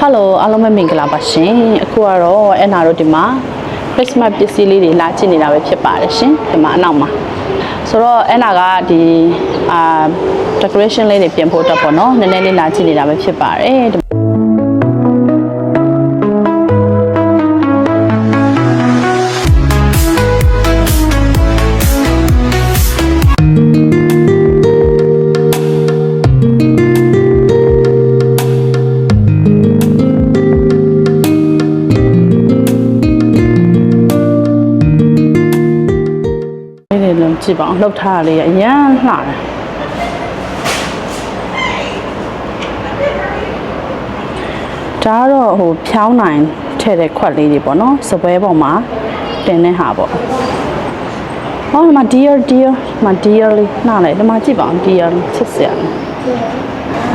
ဟယ်လိုအားလုံးပဲမင်္ဂလာပါရှင်အခုကတော့အနာတို့ဒီမှာ Christmas ပစ္စည်းလေးတွေလာကြည့်နေတာပဲဖြစ်ပါတယ်ရှင်ဒီမှာအနောက်မှာဆိုတော့အနာကဒီအာ decoration လေးတွေပြင်ဖို့အတွက်ပေါ့နော်နည်းနည်းလေးလာကြည့်နေတာပဲဖြစ်ပါတယ် ပါအောင်လှုပ်ထားတာလေးအရန်လှတယ်ဒါကတော့ဟိုဖြောင်းနိုင်ထည့်တဲ့ခွက်လေးတွေပေါ့နော်စပွဲပေါ်မှာတင်တဲ့ဟာပေါ့ဟောဒီမှာ dear dear ဒီမှာ dear လေးနှားလိုက်ဒီမှာကြည့်ပါအောင် dear လေးချစ်စရာလေး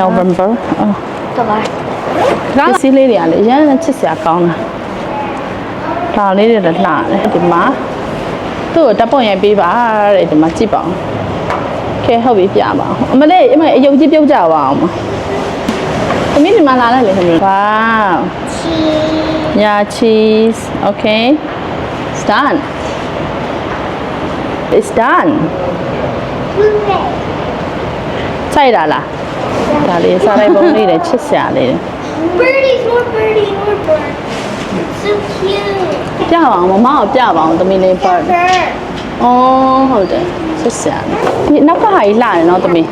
November အော်တော့ပါဒါစီးလေးတွေကလည်းအရန်ချစ်စရာကောင်းတာဒါလေးတွေလည်းလှတယ်ဒီမှာ သူ့ကိုတပ်ပုံရိုက်ပေးပါတဲ့ဒီမှာကြည့်ပါအောင်ကဲဟုတ်ပြီပြပါအောင်အမလေးအမအယုတ်ကြီးပြုတ်ကြပါအောင်မသမီးဒီမှာလာလိုက်လေသမီးဝါချီ Yeah, cheese. Okay. It's done. It's done. ဘူးပဲစိုက်တာလားဒါလေးစားလိုက်ပုံလေးတွေချစ်စရာလေးတွေ birdies more birdie more bird so cute ပြပါအောင်မမကိုပြပါအောင်သမီးလေးပတ် bird အော်ဟုတ်တယ်ချစ်စရာလေးဒီနောက်ကဟာကြီးလှတယ်နော်သမီး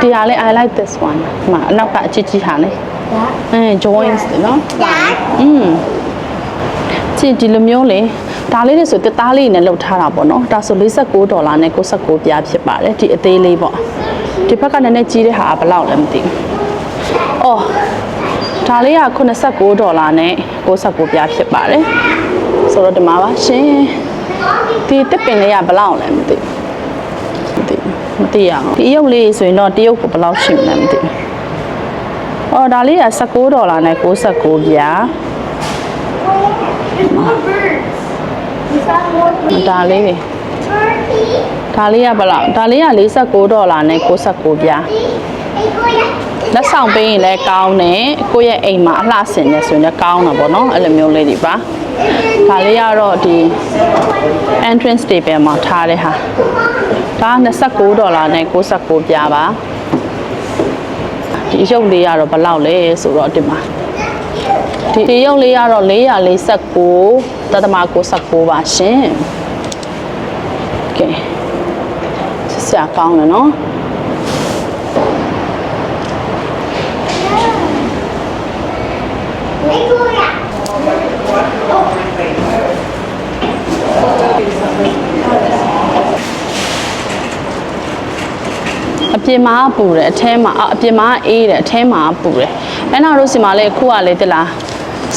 ဒီဟာလေး I like this one ဒီမှာအနောက်ကအချစ်ကြီးဟာလေးအဲ joints တယ်နော်ဒါอืมကြည့်ဒီလိုမျိုးလေဒါလေးတွေဆိုတက်သားလေးနဲ့လှုပ်ထားတာပေါ့နော်ဒါဆို49ဒေါ်လာနဲ့69ပြားဖြစ်ပါတယ်ဒီအသေးလေးပေါ့ဒီဘက်ကနည်းနည်းကြီးတဲ့ဟာကဘယ်လောက်လဲမသိဘူးအော် ဒါလေးက89ဒေါ်လာနဲ့69ပြားဖြစ်ပါတယ်ဆိုတော့ဒီမှာပါရှင်ဒီတစ်ပင်လေးကဘယ်လောက်လဲမသိဘူးမသိဘူးမသိရအောင်ဒီအယုတ်လေးဆိုရင်တော့တရုတ်ကိုဘယ်လောက်ရှိမလဲမသိဘူးအော်ဒါလေးက19ဒေါ်လာနဲ့69ပြား there's more birds is that more birds ဒါလေးတွေ turkey ဒါလေးကဘယ်လောက်ဒါလေးက49ဒေါ်လာနဲ့69ပြား hey goya လက်ဆောင်ပေးရင်လည်းကောင်းတယ်ကိုယ့်ရဲ့အိမ်မှာအလှဆင်နေဆိုရင်လည်းကောင်းတာပေါ့နော်အဲ့လိုမျိုးလေးတွေပါဒါလေးကတော့ဒီ entrance table မှာထားတဲ့ဟာဒါ29ဒေါ်လာနဲ့69ပြားပါဒီရုပ်လေးကတော့ဘယ်လောက်လဲဆိုတော့ဒီမှာဒီဒီရုပ်လေးကတော့449တသမ69ပါရှင်ကဲဆက်စရာကောင်းတယ်နော် ပြင်မှာပူတယ်အထဲမှာအအပြင်မှာအေးတယ်အထဲမှာပူတယ်အဲ့နောက်တို့စီမှာလေခုကလေတလား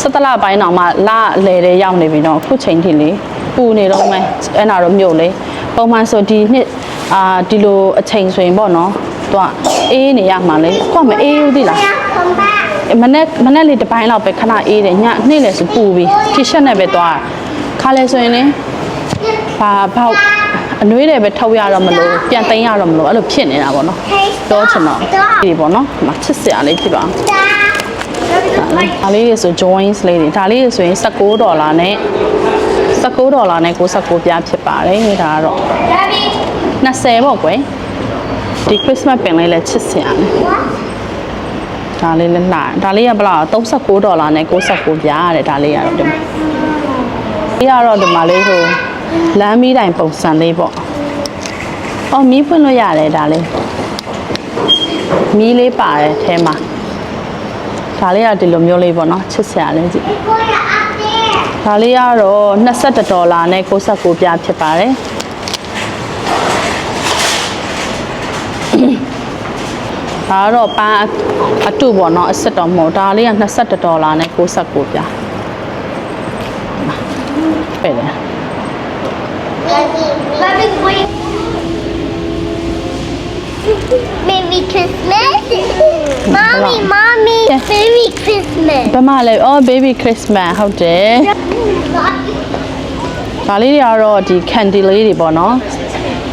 စက်တလပိုင်းတော့မှလာလေတဲ့ရောက်နေပြီတော့အခုချိန်ထိလေပူနေတော့မယ်အဲ့နောက်တော့မြို့လေပုံမှန်ဆိုဒီနှစ်အာဒီလိုအချိန်ဆိုရင်ပေါ့နော်သူကအေးနေရမှာလေအခုကမအေးဘူးသိလား come back မနေ့မနေ့လေးတစ်ပိုင်းလောက်ပဲခဏအေးတယ်ညနေ့လည်းဆိုပူပြီတီရှပ်နဲ့ပဲသွားခါလဲဆိုရင်လေဘာဘောက် အနှွေးတယ်ပဲထုတ်ရတော့မလို့ပြန်သိမ်းရတော့မလို့အဲ့လိုဖြစ်နေတာပေါ့နော် hey ပြောချင်တော့ဒီပေါ့နော်ဒီမှာချစ်စရာလေးဖြစ်ပါ da ဒါလေးတွေဆို joins လေးတွေဒါလေးတွေဆိုရင်19ဒေါ်လာနဲ့19ဒေါ်လာနဲ့69ပြားဖြစ်ပါတယ်ဒါကတော့ Daddy 20ပေါ့ကွယ်ဒီ Christmas ပင်လေးလည်းချစ်စရာလေး what ဒါလေးလည်းလှတယ်ဒါလေးကဘယ်လောက်39ဒေါ်လာနဲ့69ပြားရတယ်ဒါလေးကတော့ဒီမှာဒီကတော့ဒီမှာလေးဟို လမ်းမီးတိုင်ပုံစံလေးပေါ့အော်မီးဖွင့်လို့ရတယ်ဒါလေးမီးလေးပါတယ်အဲမှာဒါလေးကဒီလိုမျိုးလေးပေါ့နော်ချစ်စရာလေးကြည့် hey goya up there ဒါလေးကတော့21ဒေါ်လာနဲ့69ပြားဖြစ်ပါတယ်ဒါကတော့ပန်းအတုပေါ့နော်အစ်စ်တော့မဟုတ်ဒါလေးက21ဒေါ်လာနဲ့69ပြားပဲလေ Daddy Daddy wait Merry Christmas Mommy Mommy Yeah. Merry Christmas ဘယ်မှာလဲအော် baby christmas ဟုတ်တယ်ဒါလေးတွေကတော့ဒီ candy လေးတွေပေါ့နော်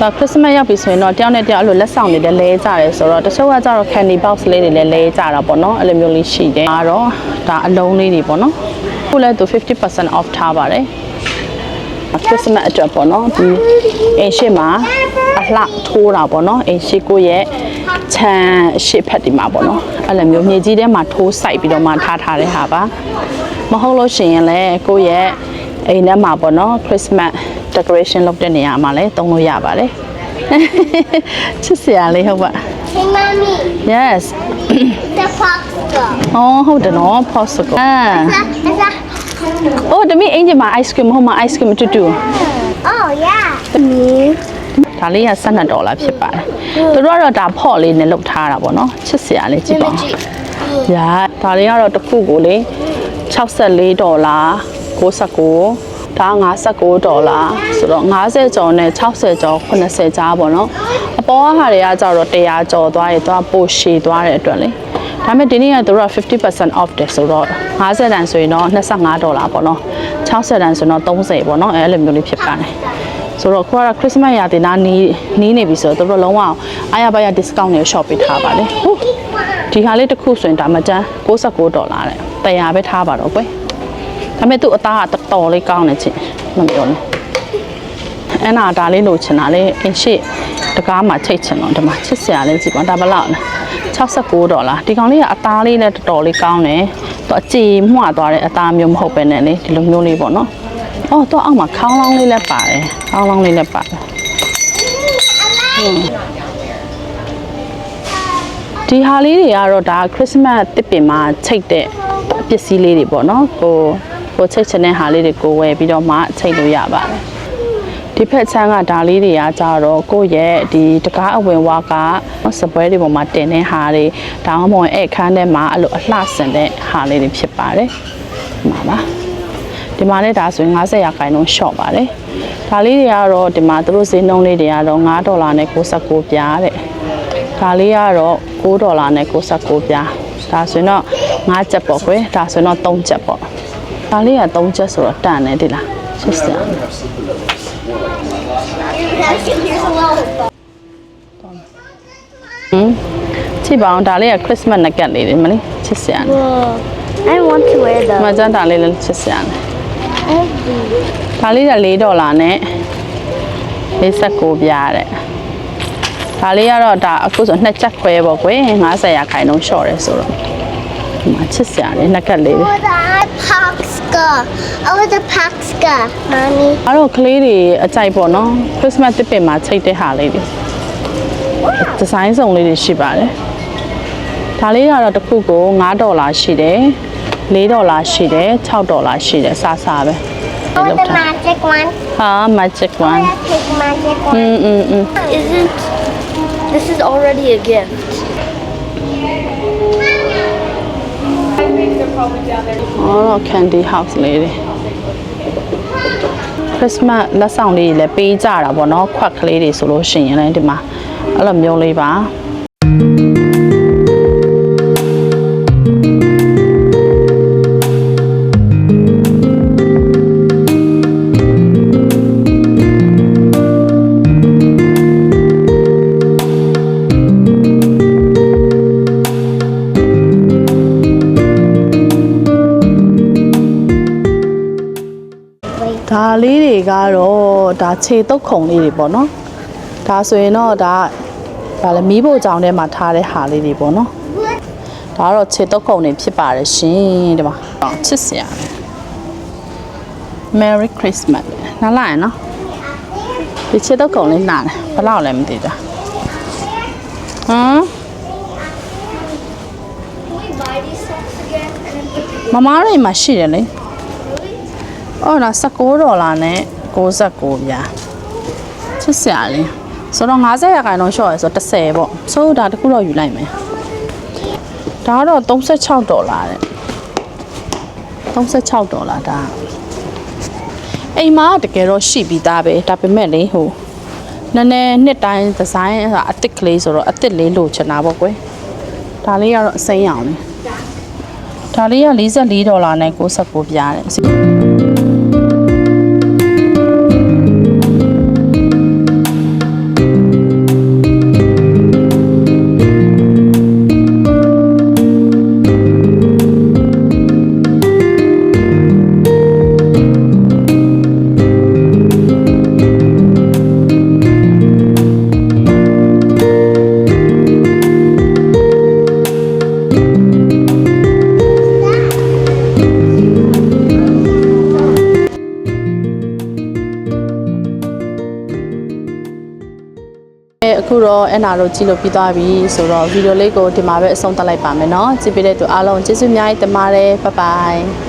ဒါခရစ်စမတ်ရောက်ပြီဆိုရင်တော့တယောက်နဲ့တယောက်အဲ့လိုလက်ဆောင်တွေလည်းလဲကြတယ်ဆိုတော့တချို့ကကြတော့ candy box လေးတွေလည်းလဲကြတာပေါ့နော်အဲ့လိုမျိုးလေးရှိတယ်ဒါတော့ဒါအလုံးလေးတွေပေါ့နော်ခုလည်းသူ50% off ထားပါတယ် ခရစ်စမတ်အတွက်ပေါ့နော်ဒီအိမ်ရှိမှာအလှထိုးတာပေါ့နော်အိမ်ရှိကိုရဲ့ခြံအရှိဖက်ဒီမှာပေါ့နော်အဲ့လိုမျိုးမြေကြီးထဲမှာထိုးစိုက်ပြီးတော့မှထားထားတဲ့ဟာပါမဟုတ်လို့ရှိရင်လည်းကိုယ့်ရဲ့အိမ်ထဲမှာပေါ့နော် Christmas decoration လုပ်တဲ့နေရာမှာလည်းသုံးလို့ရပါတယ်ချစ်စရာလေးဟုတ်ပါ Hey, mommy. yes The fox go. အော်ဟုတ်တယ်နော် possible အာ Is that? အိုးတမီးအင်ဂျင်မှာ ice cream ဟိုမှာ ice cream တူတူ Oh yeah. ဒါလေးက12ဒေါ်လာဖြစ်ပါတယ်သူတို့ကတော့ဒါဖော့လေးနဲ့လုပ်ထားတာပေါ့နော်ချစ်စရာလေးကြည့်ပါဦးညာဒါလေးကတော့တစ်ခုကိုလေ64ဒေါ်လာ69ဒါ59ဒေါ်လာဆိုတော့50ကျော်နဲ့60ကျော်80ကြားပေါ့နော်အပေါ်ကဟာတွေကကြတော့100ကျော်သွားရင်သွားပိုရှည်သွားတဲ့အတွက်လေ ဒါပေမဲ့ဒီနေ့ကသူတို့က50% off တယ်ဆိုတော့50တန်ဆိုရင်တော့25ဒေါ်လာပေါ့နော်60တန်ဆိုရင်တော့30ပေါ့နော်အဲအဲ့လိုမျိုးလေးဖြစ်ပါတယ်ဆိုတော့ခုကတော့ခရစ်စမတ်ရာသီနာနီးနီးနေပြီဆိုတော့သူတို့လုံးဝအားရပါရ discount တွေ shop ပေးထားပါတယ်ဟုတ်ဒီဟာလေးတစ်ခုဆိုရင်ဒါမှတန်း69ဒေါ်လာတဲ့100ပဲထားပါတော့ကွယ်ဒါပေမဲ့သူ့အသားကတော်တော်လေးကောင်းတယ်ချင်းမပြောနဲ့အဲ့နာဒါလေးလိုချင်တာလေအင်ရှိတကားမှာချိတ်ချင်တော့ဒီမှာချစ်စရာလေးကြည့်ပါဒါဘယ်လောက်လဲ 69ဒေါ်လာဒီကောင်လေးကအသားလေးလည်းတော်တော်လေးကောင်းတယ်သူအကြည်မှွသွားတဲ့အသားမျိုးမဟုတ်ပဲနဲ့လေဒီလိုမျိုးလေးပေါ့နော်အော်တော့အောက်မှာခေါင်းလောင်းလေးလည်းပါတယ်ခေါင်းလောင်းလေးလည်းပါတယ်ဒီဟာလေးတွေကတော့ဒါခရစ်စမတ်တစ်ပင်မှာချိတ်တဲ့ပစ္စည်းလေးတွေပေါ့နော်ကိုကိုချိတ်ချင်တဲ့ဟာလေးတွေကိုဝယ်ပြီးတော့မှချိတ်လို့ရပါတယ် ဒီဖက်ချမ်းကဒါလေးတွေကကြတော့ကိုယ့်ရဲ့ဒီတကားအဝင်ဝါကစပွဲတွေပေါ်မှာတင်တဲ့ဟာတွေဒါမှမဟုတ်အဲ့ခန်းထဲမှာအဲ့လိုအလှဆင်တဲ့ဟာလေးတွေဖြစ်ပါတယ်ဒီမှာပါဒီမှာလည်းဒါဆိုရင်90ရာခိုင်နှုန်း short ပါတယ်ဒါလေးတွေကတော့ဒီမှာသူတို့ဈေးနှုန်းလေးတွေကတော့9ဒေါ်လာနဲ့69ပြားတဲ့ဒါလေးကတော့9ဒေါ်လာနဲ့69ပြားဒါဆိုရင်တော့5ချက်ပေါ့ကွယ်ဒါဆိုရင်တော့3ချက်ပေါ့ဒါလေးက3ချက်ဆိုတော့တန်တယ်ဒီလားချစ်စရာ Here's a little. ဟမ်ချစ်ပါအောင်ဒါလေးကခရစ်စမတ်နကတ်လေးတွေမလေးချစ်စရာနေ Whoa. I want to wear ဒီမှာ those. ကျန်ဒါလေးလည်းချစ်စရာနေ I have these. ဒါလေးက4ဒေါ်လာနဲ့59ပြားတဲ့ဒါလေးကတော့ဒါအခုဆိုနှစ်ချက်ခွဲပေါ့ကွယ်90ရာခိုင်နှုန်းလျှော့တယ်ဆိုတော့ ဒီမှာချစ်စရာနေနကတ်လေးတွေ Oh, the Paxka. Oh, the Paxka, mommy. အားတော့ကလေးတွေအကြိုက်ပေါ့နော်ခရစ်စမတ်တစ်ပင်မှာချိတ်တဲ့ဟာလေးတွေဒီဇိုင်းစုံလေးတွေရှိပါတယ်ဒါလေးကတော့တစ်ခုကို9ဒေါ်လာရှိတယ်4ဒေါ်လာရှိတယ်6ဒေါ်လာရှိတယ်စားစားပဲ Oh, the Look. magic one. ဟာ magic Oh, one the big magic อื one. มอืมอืม Isn't this is already a gift? အော် candy house လေးတွေ Christmas လက်ဆောင်လေးတွေလည်းပေးကြတာပေါ့နော်ခွက်ကလေးတွေဆိုလို့ရှိရင်လည်းဒီမှာအဲ့လိုမျိုးလေးပါ လေးတွေကတော့ဒါခြေတုပ်ခုံလေးတွေပေါ့နော်ဒါဆိုရင်တော့ဒါဗာလဲမီးဖို့ကြောင်ထဲမှာထားတဲ့ဟာလေးတွေပေါ့နော်ဒါကတော့ခြေတုပ်ခုံတွေဖြစ်ပါတယ်ရှင်ဒီမှာအော်ချစ်စရာပဲ Merry Christmas နားလိုက်ရနော်ဒီခြေတုပ်ခုံလေးနားတယ်ဘယ်လောက်လဲမသိတာဟမ် Can we buy these socks again? And then put မမားတွေမှာရှိတယ်လေ အော်ဒါ16ဒေါ်လာနဲ့69ပြားချစ်စရာလေးဆိုတော့50ရာခိုင်နှုန်းရှော့ရယ်ဆိုတော့30ပေါ့ဆိုတော့ဒါတစ်ခုတော့ယူလိုက်မယ်ဒါကတော့36ဒေါ်လာတဲ့36ဒေါ်လာဒါအိမ်မှာတကယ်တော့ရှိပြီးသားပဲဒါပေမဲ့လေဟိုနည်းနည်းနှစ်တိုင်းဒီဇိုင်းဆိုတာအစ်စ်ကလေးဆိုတော့အစ်စ်လေးလိုချင်တာပေါ့ကွယ်ဒါလေးကတော့အစိမ်းရောင်လေးဒါလေးက44ဒေါ်လာနဲ့69ပြားတ ခုတော့အဲ့နာတို့ကြည့်လို့ပြီးသွားပြီဆိုတော့ဗီဒီယိုလေးကိုဒီမှာပဲအဆုံးသတ်လိုက်ပါမယ်เนาะကြည့်ပေးတဲ့သူအားလုံးကျေးဇူးအများကြီးတင်ပါတယ်ဘိုင်ဘိုင်